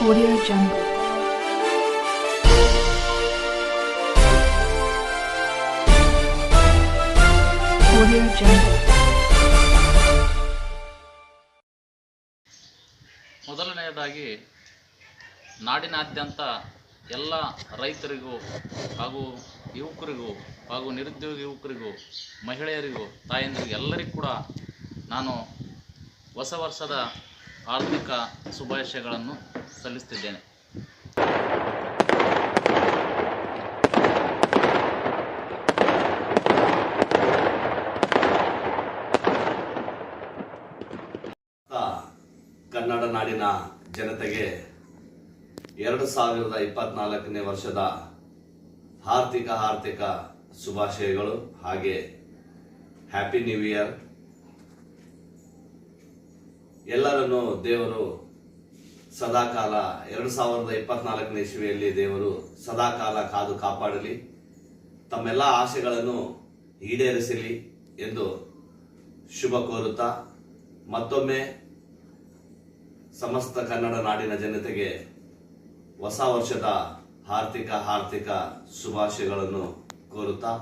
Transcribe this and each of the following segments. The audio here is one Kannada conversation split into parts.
Audio Jungle. ಮೊದಲನೆಯದಾಗಿ ನಾಡಿನಾದ್ಯಂತ ಎಲ್ಲ ರೈತರಿಗೂ ಹಾಗೂ ಯುವಕರಿಗೂ ಹಾಗೂ ನಿರುದ್ಯೋಗಿ ಯುವಕರಿಗೂ, ಮಹಿಳೆಯರಿಗೂ, ತಾಯಂದಿರಿಗೂ ಎಲ್ಲರಿಗೂ ಕೂಡ ನಾನು ಹೊಸ ವರ್ಷದ ಆರ್ಥಿಕ ಶುಭಾಶಯಗಳನ್ನು ಸಲ್ಲಿಸ್ತಿದ್ದೇನೆ ಆ, ಕನ್ನಡ ನಾಡಿನ ಜನತೆಗೆ ಎರಡು ಸಾವಿರದ ಇಪ್ಪತ್ನಾಲ್ಕನೇ ವರ್ಷದ ಆರ್ಥಿಕ ಆರ್ಥಿಕ ಶುಭಾಶಯಗಳು ಹಾಗೆ ಹ್ಯಾಪಿ ನ್ಯೂ ಇಯರ್ ಎಲ್ಲರನ್ನು ದೇವರು ಸದಾಕಾಲ ಎರಡು ಸಾವಿರದ ಇಪ್ಪತ್ನಾಲ್ಕನೇ ಇಸ್ವಿಯಲ್ಲಿ ದೇವರು ಸದಾಕಾಲ ಕಾದು ಕಾಪಾಡಲಿ. ತಮ್ಮೆಲ್ಲ ಆಸೆಗಳನ್ನು ಈಡೇರಿಸಲಿ ಎಂದು ಶುಭ ಕೋರುತ್ತಾ, ಮತ್ತೊಮ್ಮೆ ಸಮಸ್ತ ಕನ್ನಡ ನಾಡಿನ ಜನತೆಗೆ ಹೊಸ ವರ್ಷದ ಆರ್ಥಿಕ ಆರ್ಥಿಕ ಶುಭಾಶಯಗಳನ್ನು ಕೋರುತ್ತಾ,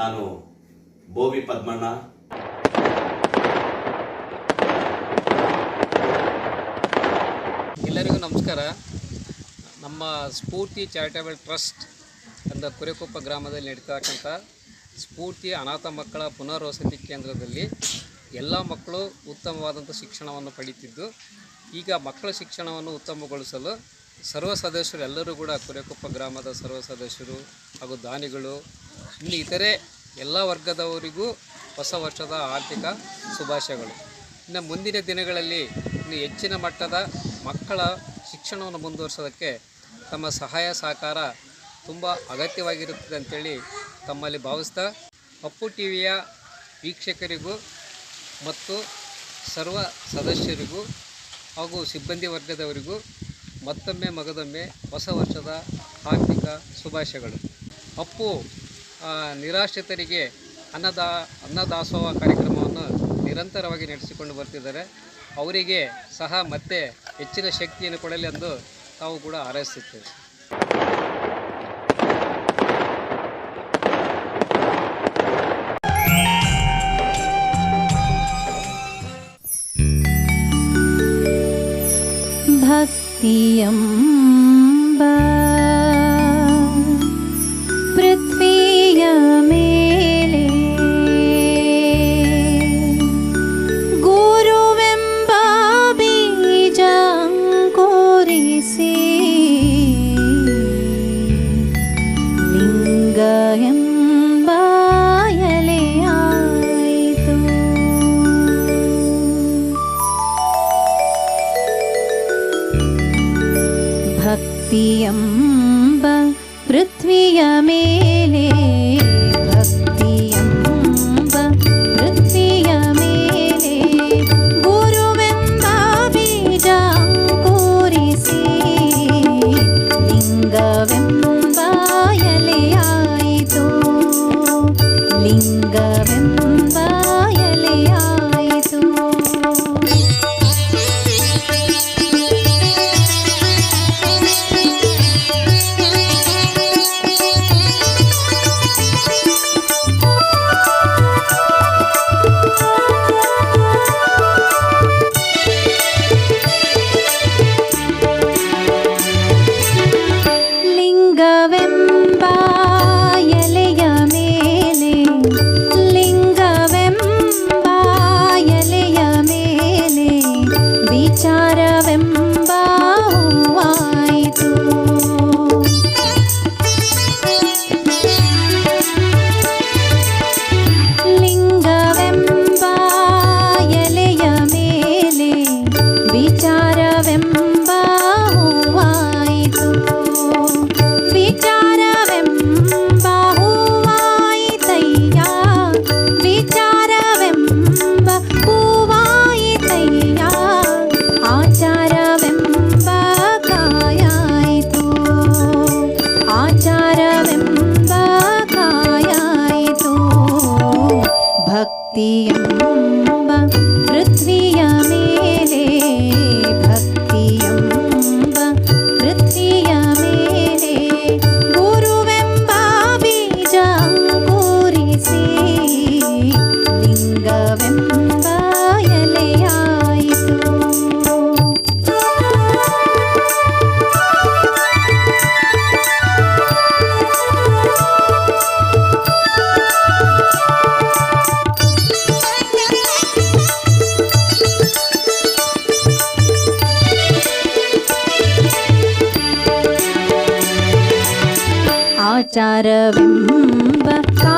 ನಾನು ಬೋವಿ ಪದ್ಮಣ್ಣ ಎಲ್ಲರಿಗೂ ನಮಸ್ಕಾರ. ನಮ್ಮ ಸ್ಫೂರ್ತಿ ಚಾರಿಟೇಬಲ್ ಟ್ರಸ್ಟ್ ಅಂದ ಕುರೆಕೊಪ್ಪ ಗ್ರಾಮದಲ್ಲಿ ನಡೀತಕ್ಕಂಥ ಸ್ಫೂರ್ತಿ ಅನಾಥ ಮಕ್ಕಳ ಪುನರ್ವಸತಿ ಕೇಂದ್ರದಲ್ಲಿ ಎಲ್ಲ ಮಕ್ಕಳು ಉತ್ತಮವಾದಂಥ ಶಿಕ್ಷಣವನ್ನು ಪಡೀತಿದ್ದು, ಈಗ ಮಕ್ಕಳ ಶಿಕ್ಷಣವನ್ನು ಉತ್ತಮಗೊಳಿಸಲು ಸರ್ವ ಸದಸ್ಯರು ಎಲ್ಲರೂ ಕೂಡ ಕುರೆಕೊಪ್ಪ ಗ್ರಾಮದ ಸರ್ವ ಸದಸ್ಯರು ಹಾಗೂ ದಾನಿಗಳು, ಇನ್ನು ಇತರೆ ಎಲ್ಲ ವರ್ಗದವರಿಗೂ ಹೊಸ ವರ್ಷದ ಆರ್ಥಿಕ ಶುಭಾಶಯಗಳು. ಇನ್ನು ಮುಂದಿನ ದಿನಗಳಲ್ಲಿ ಇನ್ನು ಹೆಚ್ಚಿನ ಮಟ್ಟದ ಮಕ್ಕಳ ಶಿಕ್ಷಣವನ್ನು ಮುಂದುವರಿಸೋದಕ್ಕೆ ತಮ್ಮ ಸಹಾಯ ಸಹಕಾರ ತುಂಬ ಅಗತ್ಯವಾಗಿರುತ್ತದೆ ಅಂತೇಳಿ ತಮ್ಮಲ್ಲಿ ಭಾವಿಸ್ತಾ ಅಪ್ಪು ಟಿ ವಿಯ ವೀಕ್ಷಕರಿಗೂ ಮತ್ತು ಸರ್ವ ಸದಸ್ಯರಿಗೂ ಹಾಗೂ ಸಿಬ್ಬಂದಿ ವರ್ಗದವರಿಗೂ ಮತ್ತೊಮ್ಮೆ ಮಗದೊಮ್ಮೆ ಹೊಸ ವರ್ಷದ ಆರ್ಥಿಕ ಶುಭಾಶಯಗಳು. ಅಪ್ಪು ನಿರಾಶ್ರಿತರಿಗೆ ಅನ್ನದಾ, ಅನ್ನದಾಸೋಹ ಕಾರ್ಯಕ್ರಮವನ್ನು ನಿರಂತರವಾಗಿ ನಡೆಸಿಕೊಂಡು ಬರ್ತಿದ್ದಾರೆ. ಅವರಿಗೆ ಸಹ ಮತ್ತೆ ಹೆಚ್ಚಿನ ಶಕ್ತಿಯನ್ನು ಕೊಡಲಿ ಎಂದು ತಾವು ಕೂಡ ಹಾರೈಸುತ್ತೇವೆ भक्तियम्ब ಭಕ್ತಿಯಂಬ ಪೃಥ್ವಿಯ ಮೇಲೆ ആചാരവിംബ കാ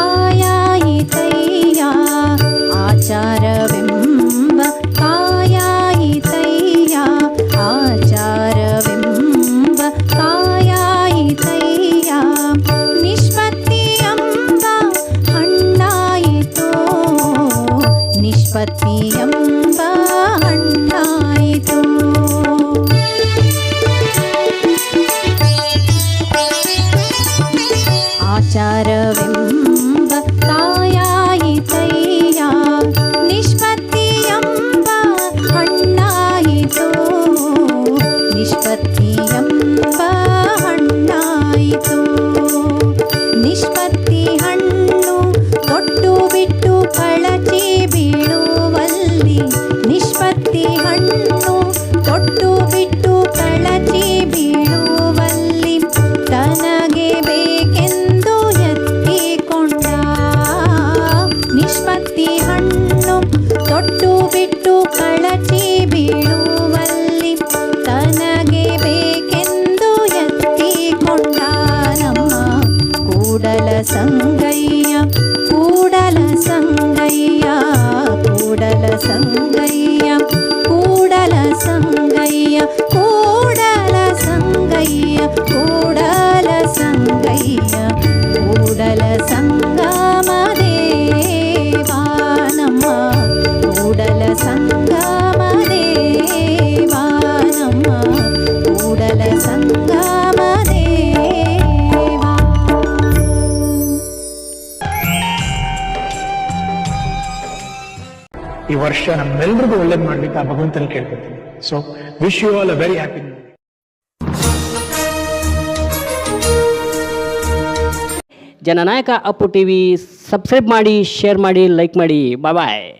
ವರ್ಷ ನಮ್ಮೆಲ್ರಿಗೂ ಒಳ್ಳೇದು ಮಾಡ್ಲಿಕ್ಕೆ ಆ ಭಗವಂತನ ಕೇಳ್ಕೊತೀನಿ. So wish you all a very happy Jannayak Appu TV subscribe ಮಾಡಿ ಶೇರ್ ಮಾಡಿ ಲೈಕ್ ಮಾಡಿ. ಬಾಯ್